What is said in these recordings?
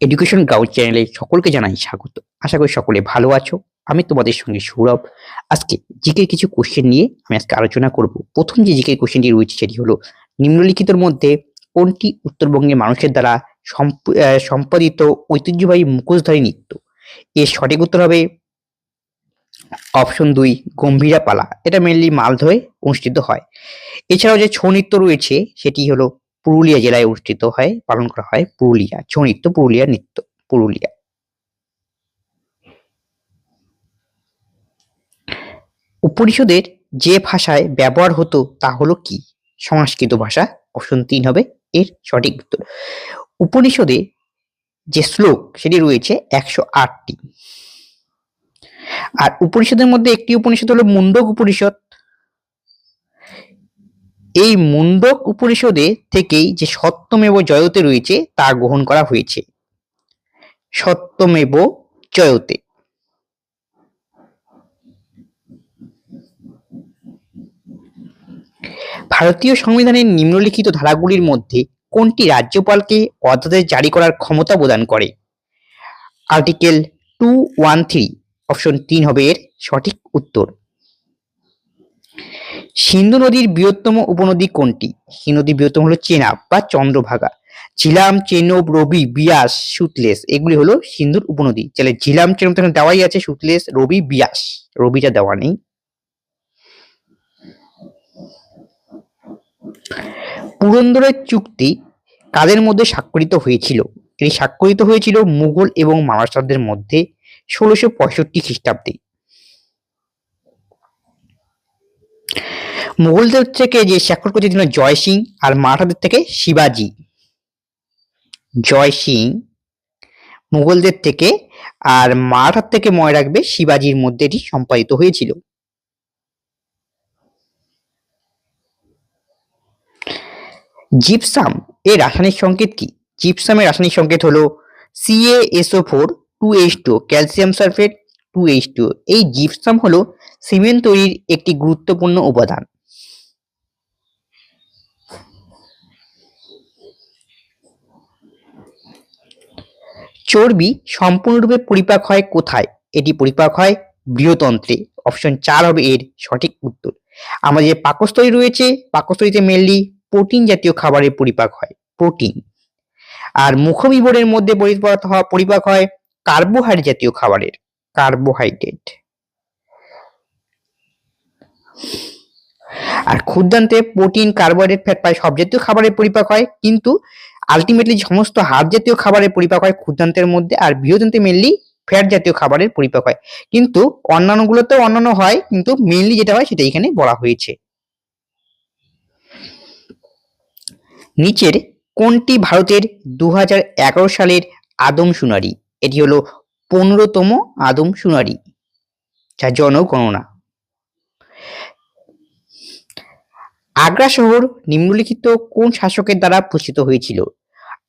Education ground চ্যানেলে সকলকে জানাই স্বাগত। আশা করি সকলে ভালো আছো। আমি তোমাদের সঙ্গে সৌরভ। আজকে জিকের কিছু কোশ্চেন নিয়ে আমি আজকে আলোচনা করব। প্রথম যে জিকের কোশ্চেনটি রয়েছে সেটি হলো, নিম্নলিখিতর মধ্যে কোনটি উত্তরবঙ্গের মানুষের দ্বারা সম্প- সম্পাদিত ঐতিহ্যবাহী মুখোশধারী নৃত্য? এর সঠিক উত্তর হবে অপশন দুই, গম্ভীরা পালা। এটা মেনলি মালদহে অনুষ্ঠিত হয়। এছাড়াও যে ছৌ নৃত্য রয়েছে, সেটি হলো পুরুলিয়া জেলায় অনুষ্ঠিত হয়, পালন করা হয় পুরুলিয়া ছৌ নৃত্য পুরুলিয়া নৃত্য, পুরুলিয়া। উপনিষদের যে ভাষায় ব্যবহার হতো তা হলো কি? সংস্কৃত ভাষা অপশন তিন হবে, এর সঠিক উত্তর। উপনিষদে যে শ্লোক, সেটি রয়েছে একশো আটটি। আর উপনিষদের মধ্যে একটি উপনিষদ হলো মুন্ডক উপনিষদ। এই মুন্ডক উপনিষদে থেকেই যে সত্যমেব জয়তে রয়েছে, তা গ্রহণ করা হয়েছে। সত্যমেব জয়তে। ভারতীয় সংবিধানের নিম্নলিখিত ধারাগুলির মধ্যে কোনটি রাজ্যপালকে অধ্যাদেশ জারি করার ক্ষমতা প্রদান করে? Article two one three, option তিন হবে এর সঠিক উত্তর। সিন্ধু নদীর বৃহত্তম উপনদী কোনটি? সিন্ধু নদীর বৃহত্তম হলো চেনাব বা চন্দ্রভাগা। ঝিলাম, চেনব, রবি, বিয়াস, সুতলেস, এগুলি হলো সিন্ধুর উপনদী। তাহলে ঝিলাম, চেনব তো দেওয়াই আছে, সুতলেস, রবি, বিয়াস। রবিটা দেওয়া নেই। পুরন্দরের চুক্তি কাদের মধ্যে স্বাক্ষরিত হয়েছিল? এটি স্বাক্ষরিত হয়েছিল মুঘল এবং মারাঠাদের মধ্যে ষোলোশো পঁয়ষট্টি খ্রিস্টাব্দে। মুঘলদের থেকে যে স্বাক্ষর করেছে ছিল জয় সিং আর মারাঠাদের থেকে শিবাজি। জয় সিং মুঘলদের থেকে আর মারাঠার থেকে মনে রাখবে শিবাজির মধ্যে এটি সম্পাদিত হয়েছিল। জিপসাম এর রাসায়নিক সংকেত কি? জিপসামের রাসায়নিক সংকেত হলো C A S O four two H two calcium sulphate two H two এই জিপসাম হলো সিমেন্ট তৈরির একটি গুরুত্বপূর্ণ উপাদান। চর্বি সম্পূর্ণরূপে পরিপাক হয় কোথায়? এটি পরিপাক হয় বৃহতন্ত্রে। অপশন চার হবে এর সঠিক উত্তর। আমাদের যে পাকস্থলী রয়েছে, পাকস্থলীতে মেনলি প্রোটিন জাতীয় খাবারের পরিপাক হয় প্রোটিন আর মুখবিবরের মধ্যে পরিপাক হয় কার্বোহাইড্রেট জাতীয় খাবারের কার্বোহাইড্রেট আর ক্ষুদ্রান্তে প্রোটিন কার্বোহাইড্রেট ফ্যাট প্রায় সব জাতীয় খাবারের পরিপাক হয়, কিন্তু আলটিমেটলি সমস্ত হাড় জাতীয় খাবারের পরিপাক হয় ক্ষুদ্রান্তের মধ্যে আর বৃহদান্তে মেনলি ফ্যাট জাতীয় খাবারের পরিপাক হয়। কিন্তু অন্যান্যগুলোতেও অন্যান্য হয়, কিন্তু মেনলি যেটা হয় সেটা এখানে বলা হয়েছে। নিচের কোনটি ভারতের দু হাজার এগারো সালের আদমশুমারি এটি হলো পনেরোতম আদমশুমারি যা জনগণনা। আগ্রা শহর নিম্নলিখিত কোন শাসকের দ্বারা প্রচিত হয়েছিল?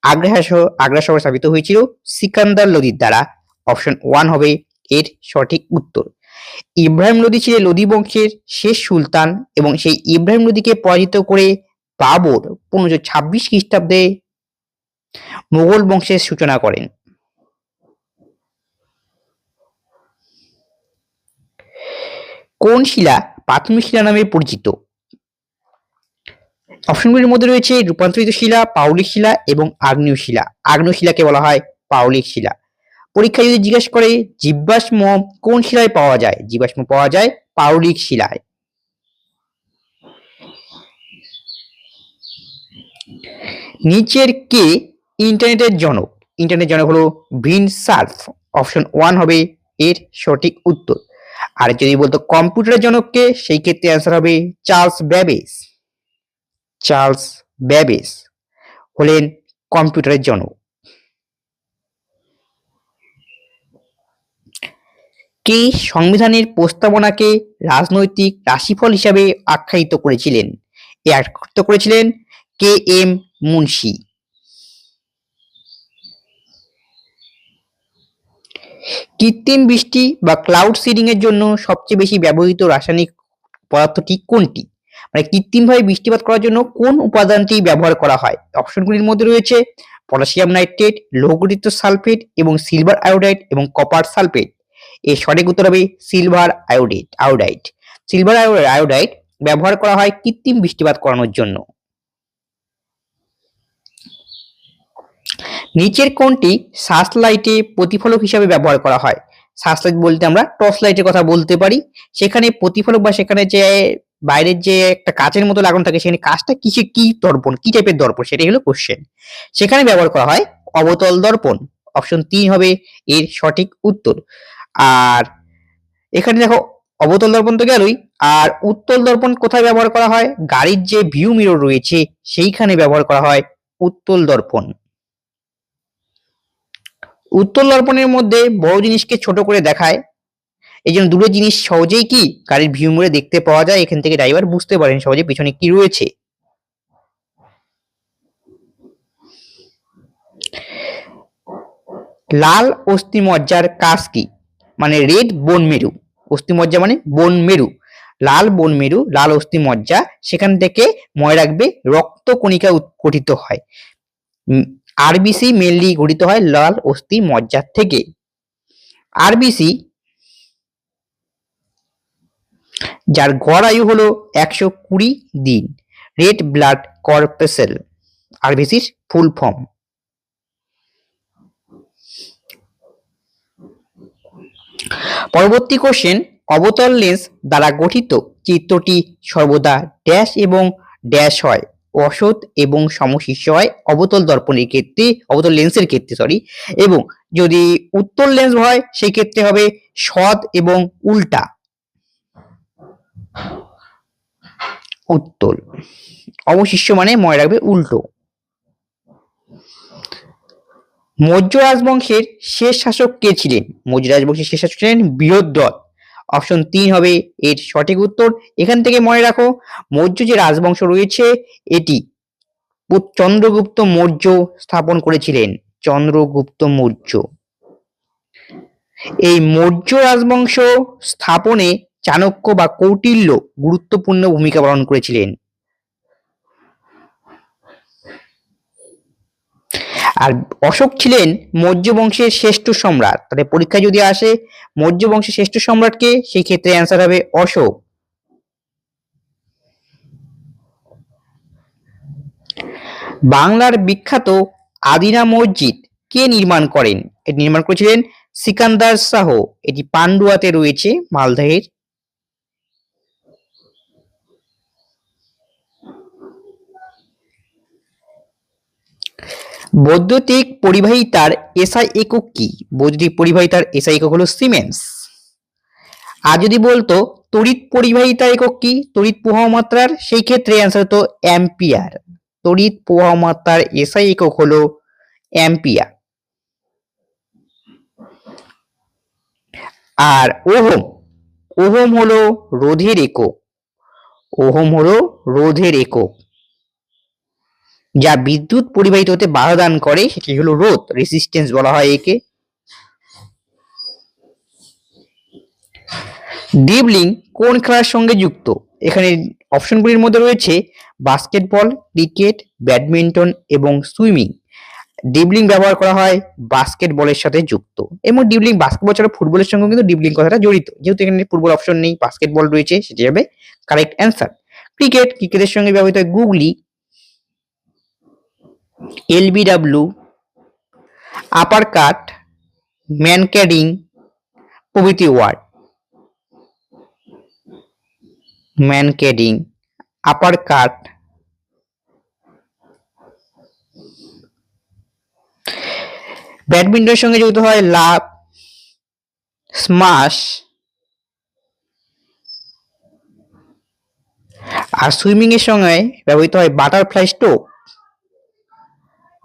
আগ্রা শহর আগ্রা স্থাপিত হয়েছিল সিকান্দার লোদির দ্বারা। অপশন ওয়ান হবে এর সঠিক উত্তর। ইব্রাহিম লোদি ছিলেন লোদি বংশের শেষ সুলতান এবং সেই ইব্রাহিম লোদিকে পরাজিত করে বাবর পনেরোশো ছাব্বিশ খ্রিস্টাব্দে মোগল বংশের সূচনা করেন। কোন শিলা প্রাথমিক শিলা নামে পরিচিত? অপশনগুলির মধ্যে রয়েছে রূপান্তরিত শিলা, পাউলিক শিলা এবং আগ্নেয় শিলা। আগ্নেয় শিলাকে বলা হয় পাউলিক শিলা। পরীক্ষা যদি জিজ্ঞেস করে জীবাশ্ম কোন শিলায় পাওয়া যায়? জীবাশ্ম পাওয়া যায় পাউলিক শিলায়। নিচের কে? ইন্টারনেটের জনক। ইন্টারনেট জনক হলো ভিন সার্ফ। অপশন ওয়ান হবে এর সঠিক উত্তর। আর যদি বলতো কম্পিউটারের জনককে সেই ক্ষেত্রে অ্যান্সার হবে চার্লস ব্যাবেজ। চার্লস ব্যাবেজ হলেন কম্পিউটারের জনক। কে সংবিধানের প্রস্তাবনাকে রাজনৈতিক রাশিফল হিসাবে আখ্যায়িত করেছিলেন? এ আখ্যায়িত করেছিলেন কে এম মুন্সি। কৃত্রিম বৃষ্টি বা ক্লাউড সিডিং এর জন্য সবচেয়ে বেশি ব্যবহৃত রাসায়নিক পদার্থটি কোনটি? মানে কৃত্রিমভাবে বৃষ্টিপাত করার জন্য কোন উপাদানটি ব্যবহার করা হয়? অপশনগুলির মধ্যে রয়েছে পটাশিয়াম নাইট্রেট, লৌহগঠিত সালফেট এবং সিলভার আয়োডাইড এবং কপার সালফেট। এর সঠিক উত্তর হবে silver iodate iodide silver iodide ব্যবহার করা হয় কৃত্রিম বৃষ্টিপাত করানোর জন্য। নিচের কোনটি সার্চ লাইটে প্রতিফলক হিসাবে ব্যবহার করা হয়। সার্চ লাইট বলতে আমরা টর্চ লাইটের কথা বলতে পারি। সেখানে প্রতিফলক বা সেখানে যে বাইরের যে একটা কাচের মতো লাগানো থাকে, সেখানে কাজটা কিসে কি দর্পণ, কি টাইপের দর্পণ সেটাই হলো কোশ্চেন সেখানে ব্যবহার করা হয় অবতল দর্পণ অপশন তিন হবে এর সঠিক উত্তর। আর এখানে দেখো, অবতল দর্পণ তো গেলই, আর উত্তল দর্পণ কোথায় ব্যবহার করা হয়? গাড়ির যে ভিউ মিরর রয়েছে, সেইখানে ব্যবহার করা হয় উত্তল দর্পণ। উত্তল দর্পণের মধ্যে বড় জিনিসকে ছোট করে দেখায় এই জন্য দুটো জিনিস সহজেই কি গাড়ির ভিউ মিররে দেখতে পাওয়া যায়, এখান থেকে ড্রাইভার বুঝতে পারেন সহজে পিছনে কি রয়েছে। লাল অস্থিমজ্জার কাজ কি? মানে রেড বোন মেরু। অস্থিমজ্জা মানে বন মেরু। লাল বন মেরু, লাল অস্থিমজ্জা, সেখান থেকে মনে রাখবে রক্ত কণিকা গঠিত হয়। আরবিসি মেনলি গঠিত হয় লাল অস্থি মজ্জার থেকে আরবিসি যার গড় আয়ু হলো একশো কুড়ি দিন। রেড ব্লাড কর্পেসেল আরবিসির ফুল ফর্ম পরবর্তী কোশ্চেন অবতল লেন্স দ্বারা গঠিত চিত্রটি সর্বদা ড্যাশ এবং ড্যাশ হয়। অসৎ এবং সমশিষ্য হয় অবতল দর্পণের ক্ষেত্রে, অবতল লেন্সের ক্ষেত্রে সরি এবং যদি উত্তল লেন্স হয় সেই ক্ষেত্রে হবে সৎ এবং উল্টা। উত্তল। অবশিষ্ট মানে মনে রাখবে উল্টো। মৌর্য রাজবংশের শেষ শাসক কে ছিলেন? মৌর্য রাজবংশের শেষ শাসক ছিলেন বৃহদ্রথ অপশন তিন হবে এর সঠিক উত্তর। এখান থেকে মনে রাখো, মৌর্য যে রাজবংশ রয়েছে, এটি চন্দ্রগুপ্ত মৌর্য স্থাপন করেছিলেন। চন্দ্রগুপ্ত মৌর্য। এই মৌর্য রাজবংশ স্থাপনে চাণক্য বা কৌটিল্য গুরুত্বপূর্ণ ভূমিকা পালন করেছিলেন। আর অশোক ছিলেন মৌর্য বংশের শ্রেষ্ঠ সম্রাট। তাহলে পরীক্ষা যদি আসে, মৌর্য বংশের শ্রেষ্ঠ সম্রাটকে সেই ক্ষেত্রে অ্যান্সার হবে অশোক। বাংলার বিখ্যাত আদিনা মসজিদ কে নির্মাণ করেন? এটি নির্মাণ করেছিলেন সিকান্দার শাহ। এটি পান্ডুয়াতে রয়েছে মালদহের। বৈদ্যুতিক পরিবাহিতার এসআই একক কি? বৈদ্যুতিক পরিবাহিতার এসআই একক হলো সিমেন্স আর যদি বলতো, তড়িৎ পরিবাহিতা একক কি? তড়িৎ প্রবাহ মাত্রার, সেই ক্ষেত্রে অ্যান্সার হতো অ্যাম্পিয়ার। তড়িৎ প্রবাহ মাত্রার এসআই একক হলো অ্যাম্পিয়ার। আর ওহম ওহম হলো রোধের একক। ওহম হলো রোধের একক। যা বিদ্যুৎ পরিবাহিত হতে বাধা দান করে, সেটি হলো রোধ রেসিস্টেন্স বলা হয় একে। ডিবলিং কোন খেলার সঙ্গে যুক্ত? এখানে অপশনগুলির মধ্যে রয়েছে বাস্কেটবল ক্রিকেট ব্যাডমিন্টন এবং সুইমিং ডিবলিং ব্যবহার করা হয় বাস্কেটবলের সাথে যুক্ত। এবং ডিবলিং বাস্কেটবল ছাড়া ফুটবলের সঙ্গে কিন্তু ডিবলিং কথাটা জড়িত। যেহেতু এখানে ফুটবল অপশন নেই বাস্কেটবল রয়েছে, সেটি হবে কারেক্ট অ্যান্সার ক্রিকেট ক্রিকেটের সঙ্গে ব্যবহৃত হয় গুগলি এলবিডাব্লিউ আপার কাট ম্যানক্যাডিং প্রভৃতি ওয়ার্ড ম্যানক্যাডিং আপার কাট ব্যাডমিন্টনের সঙ্গে যুক্ত হয় লাভ স্মাশ আর সুইমিং এর সঙ্গে ব্যবহৃত হয় butterfly stroke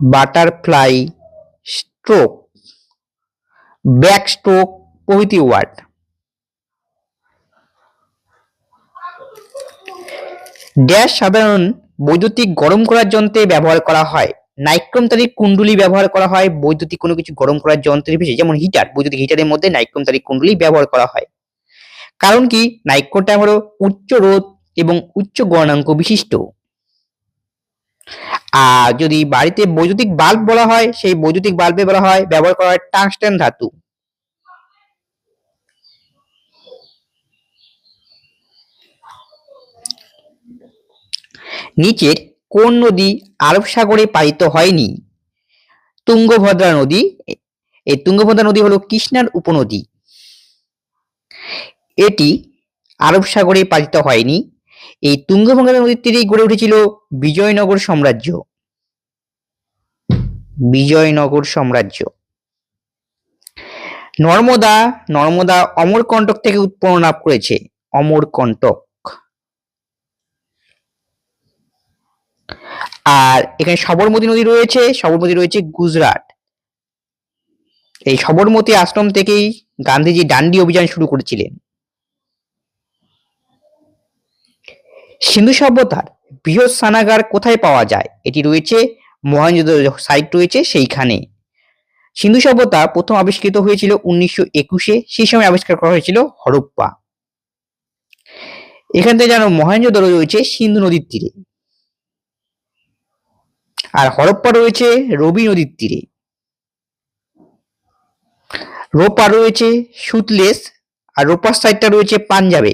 butterfly stroke backstroke প্রভৃতি ওয়ার্ড। ড্যাশ সাধারণ বৈদ্যুতিক গরম করার যন্ত্রে ব্যবহার করা হয়। নাইক্রোমতারিক কুণ্ডলি ব্যবহার করা হয়। বৈদ্যুতিক কোনো কিছু গরম করার যন্ত্রের বেশি যেমন হিটার, বৈদ্যুতিক হিটারের মধ্যে নাইক্রোমতারিক কুণ্ডলি ব্যবহার করা হয়। কারণ কি? নাইক্রোটা হলো উচ্চ রোধ এবং উচ্চ গণাঙ্ক বিশিষ্ট। আর যদি বাড়িতে বৈদ্যুতিক বাল্ব বলা হয়, সেই বৈদ্যুতিক বাল্বে বলা হয়, ব্যবহার করা হয় টাংস্টেন ধাতু। নিচের কোন নদী আরব সাগরে পালিত হয়নি? তুঙ্গভদ্রা নদী। এই তুঙ্গভদ্রা নদী হলো কৃষ্ণার উপনদী। এটি আরব সাগরে পালিত হয়নি। এই তুঙ্গভদ্রা নদীর তীরেই গড়ে উঠেছিল বিজয়নগর সাম্রাজ্য। বিজয়নগর সাম্রাজ্য। নর্মদা নর্মদা অমরকণ্টক থেকে উৎপন্ন লাভ করেছে। অমরকণ্টক। আর এখানে সবরমতী নদী রয়েছে, সবরমতী রয়েছে গুজরাট। এই সবরমতী আশ্রম থেকেই গান্ধীজি ডান্ডি অভিযান শুরু করেছিলেন। সিন্ধু সভ্যতার বৃহৎ স্নানাগার কোথায় পাওয়া যায়? এটি রয়েছে মহেঞ্জোদড়ো সাইট রয়েছে সেইখানে সিন্ধু সভ্যতা প্রথম আবিষ্কৃত হয়েছিল উনিশশো একুশে, সেই সময় আবিষ্কার করা হয়েছিল হরপ্পা। এখান থেকে জানো মহেঞ্জোদড়ো রয়েছে সিন্ধু নদীর তীরে। আর হরপ্পা রয়েছে রবি নদীর তীরে। রোপা রয়েছে সুতলেস, আর রোপার সাইডটা রয়েছে পাঞ্জাবে।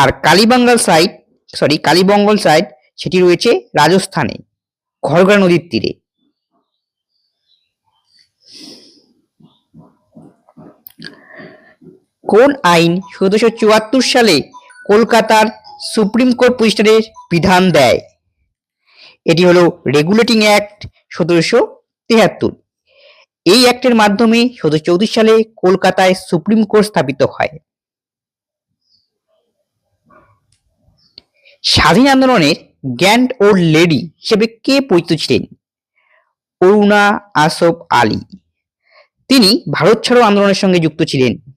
আর Kalibangal side sorry Kalibangal side সেটি রয়েছে রাজস্থানে ঘরগড়া নদীর তীরে। কোন আইন সতেরোশো চুয়াত্তর সালে কলকাতার সুপ্রিম কোর্ট প্রতিষ্ঠানের বিধান দেয়? এটি হলো রেগুলেটিং অ্যাক্ট সতেরোশো তেহাত্তর। এই অ্যাক্টের মাধ্যমে সতেরোশো চৌত্রিশ সালে কলকাতায় সুপ্রিম কোর্ট স্থাপিত হয়। স্বাধীন আন্দোলনের গ্র্যান্ড ওল্ড লেডি হিসেবে কে পরিচিত ছিলেন? অরুণা আসফ আলী। তিনি ভারত ছাড়ো আন্দোলনের সঙ্গে যুক্ত ছিলেন।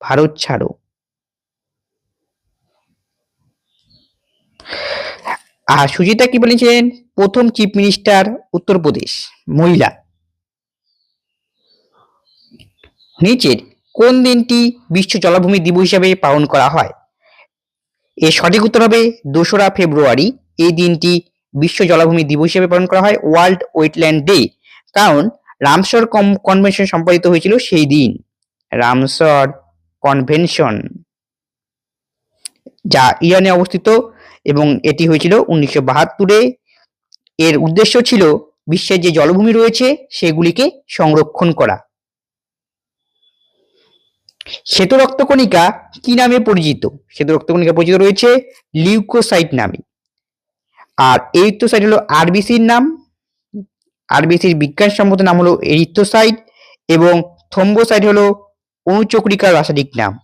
ভারত ছাড়ো। আর সুজিতা কি বলেছিলেন? প্রথম চিফ মিনিস্টার উত্তরপ্রদেশ মহিলা। নিচের, কোন দিনটি বিশ্ব জলাভূমি দিবস হিসাবে পালন করা হয়? এর সঠিক উত্তর হবে দোসরা ফেব্রুয়ারি। এই দিনটি বিশ্ব জলাভূমি দিবস হিসেবে পালন করা হয়, ওয়ার্ল্ড ওয়েটল্যান্ড ডে। কারণ রামসর কনভেনশন সম্পাদিত হয়েছিল সেই দিন। রামসর কনভেনশন যা ইরানে অবস্থিত এবং এটি হয়েছিল উনিশশো বাহাত্তরে। এর উদ্দেশ্য ছিল বিশ্বের যে জলভূমি রয়েছে, সেগুলিকে সংরক্ষণ করা। শ্বেত রক্তকণিকা কি নামে পরিচিত? শ্বেত রক্তকণিকা পরিচিত রয়েছে লিউকোসাইট নামে। আর এরিথ্রোসাইট হলো আরবিসির নাম। আরবিসির বিজ্ঞানসম্মত নাম হলো এরিথ্রোসাইট এবং থ্রম্বোসাইট হলো অনুচক্রিকার রাসায়নিক নাম।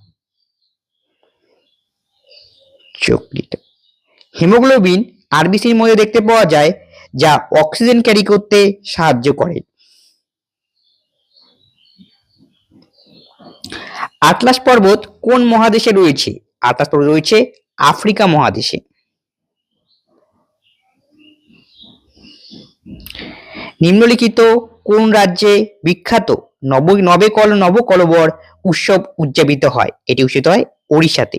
চক্রিকা। হিমোগ্লোবিন আরবিসির মধ্যে দেখতে পাওয়া যায় যা অক্সিজেন ক্যারি করতে সাহায্য করে। আটলাস পর্বত কোন মহাদেশে রয়েছে? আটলাস পর্বত রয়েছে আফ্রিকা মহাদেশে। নিম্নলিখিত কোন রাজ্যে বিখ্যাত নব নবে নবেকল, নবকলবর উৎসব উদযাপিত হয়? এটি উৎসিত হয় ওড়িশাতে।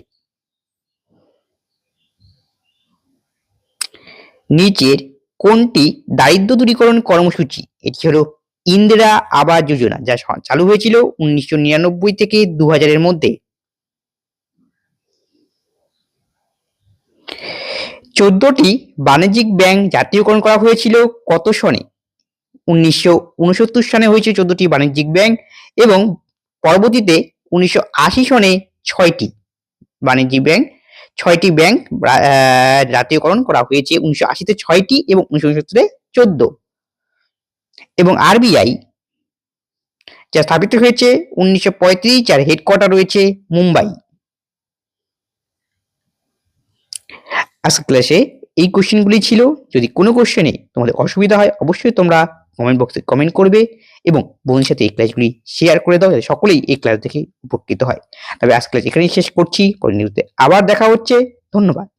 নিচের কোনটি দারিদ্র দূরীকরণ কর্মসূচি? এটি হলো ইন্দিরা আবাস যোজনা, যা চালু হয়েছিল উনিশশো নিরানব্বই থেকে দু হাজারের মধ্যে। চোদ্দটি বাণিজ্যিক ব্যাংক জাতীয়করণ করা হয়েছিল কত সনে? উনিশশো উনসত্তর সনে হয়েছে চোদ্দটি বাণিজ্যিক ব্যাংক এবং পরবর্তীতে উনিশশো আশি সনে ছয়টি বাণিজ্যিক ব্যাংক, ছয়টি ব্যাংক জাতীয়করণ করা হয়েছে। উনিশশো আশিতে ছয়টি এবং উনিশশো উনসত্তরে চোদ্দ। এবং আরবিআই যা স্থাপিত হয়েছে উনিশশো পঁয়ত্রিশ যার হেডকোয়ার্টার রয়েছে মুম্বাই। আজকের ক্লাসে এই কোশ্চেনগুলি ছিল। যদি কোনো কোশ্চেনে তোমাদের অসুবিধা হয়, অবশ্যই তোমরা কমেন্ট বক্সে কমেন্ট করবে এবং বন্ধুদের সাথে এই ক্লাসগুলি শেয়ার করে দাও যাতে সকলেই এই ক্লাস থেকে উপকৃত হয়। তবে আজকে ক্লাস এখানেই শেষ করছি। পরের নিউজে আবার দেখা হচ্ছে। ধন্যবাদ।